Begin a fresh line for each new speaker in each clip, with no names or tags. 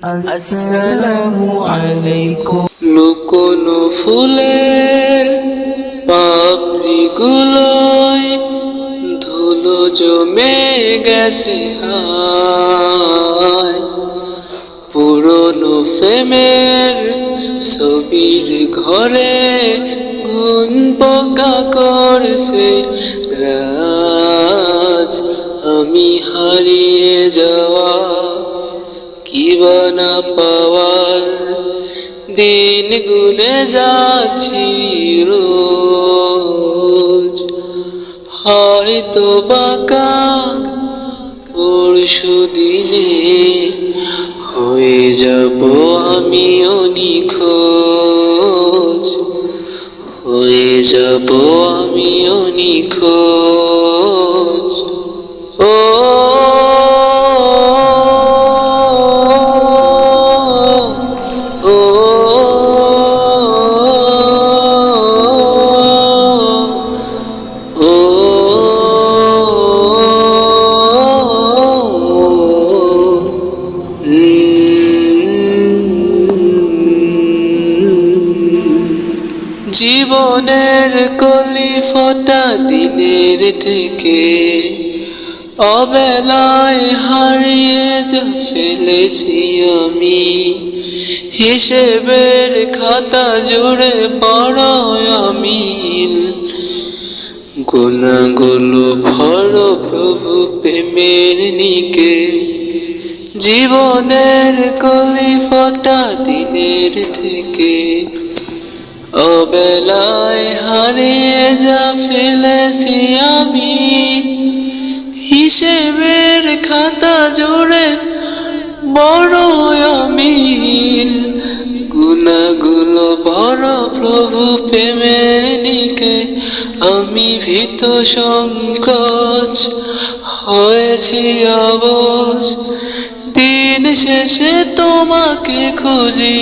আসসালামু আলাইকুম।
লুকোনো ফুলের পাপড়িগুলোয় ধুলো জমে গেছে পুরনো ফেমের ছবির ঘরে গুন পোকা করছে রাজ। আমি হারিয়ে যাওয়া কি না পাওয়ার দিন গুনে যাচ্ছি রোজ। হয়তো বাঁকা পরশু দিনে হয়ে যাব আমিও নিখোঁজ। হয়ে যাব আমিও নিখোঁজ। জীবনের কলি ফোটা দিনের থেকে অবেলায় হারিয়ে যা ফেলেছি আমি। হিসেবের খাতা জুড়ে বড় আমিল গুণাগুলো ভর প্রভু প্রেমের নিকে। জীবনের কলি ফোটা দিনের থেকে অবেলায় হারিয়ে যা ফেলেছি আমি, হিসেবের খাতা জুড়ে বড় আমিল। গুণাগুলো বড় প্রভু প্রেমের দিকে আমি ভীত সংকোচ, হয়েছি অবশ। দিন শেষে তোমাকে খুঁজি।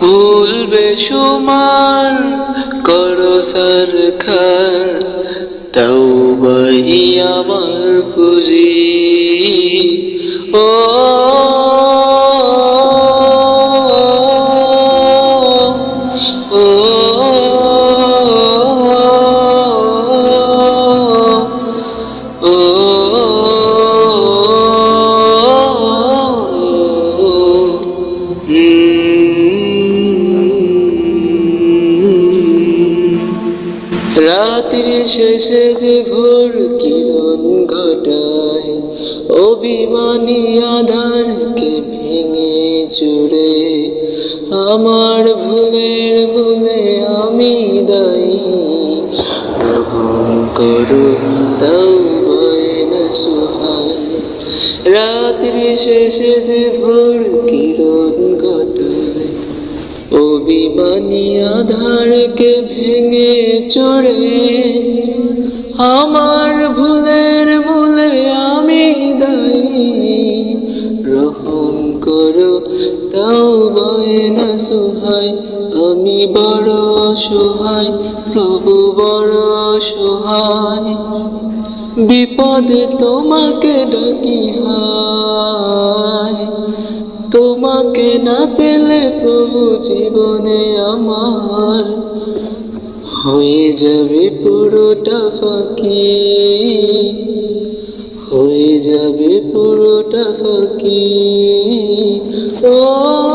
ভুলবে সুমার করো সরকার তাও আমার পুঁজি রাত্রি শেষে যে ভোর কিরণ ঘটায়, অভিমানী আধারকে ভেঙে চুড়ে, আমার ভুলের ভুলে আমি দায়ী। গ্রহণ করো সুহায়। রাত্রি শেষে যে ভোর কিরণ ঘটায় অভিমানী আধারকে ভেঙে চড়ে। আমার ভুলের মূলে আমি দায়ী। রহম করো, তাও না সহায়। আমি বড় অসহায় প্রভু বড় অসহায় বিপদে তোমাকে ডাকি হায়। তোমাকে না পেলে প্রভু জীবনে আমার হয়ে যাবে পুরোটা ফাঁকি। হয়ে যাবে পুরোটা ফাঁকি। ও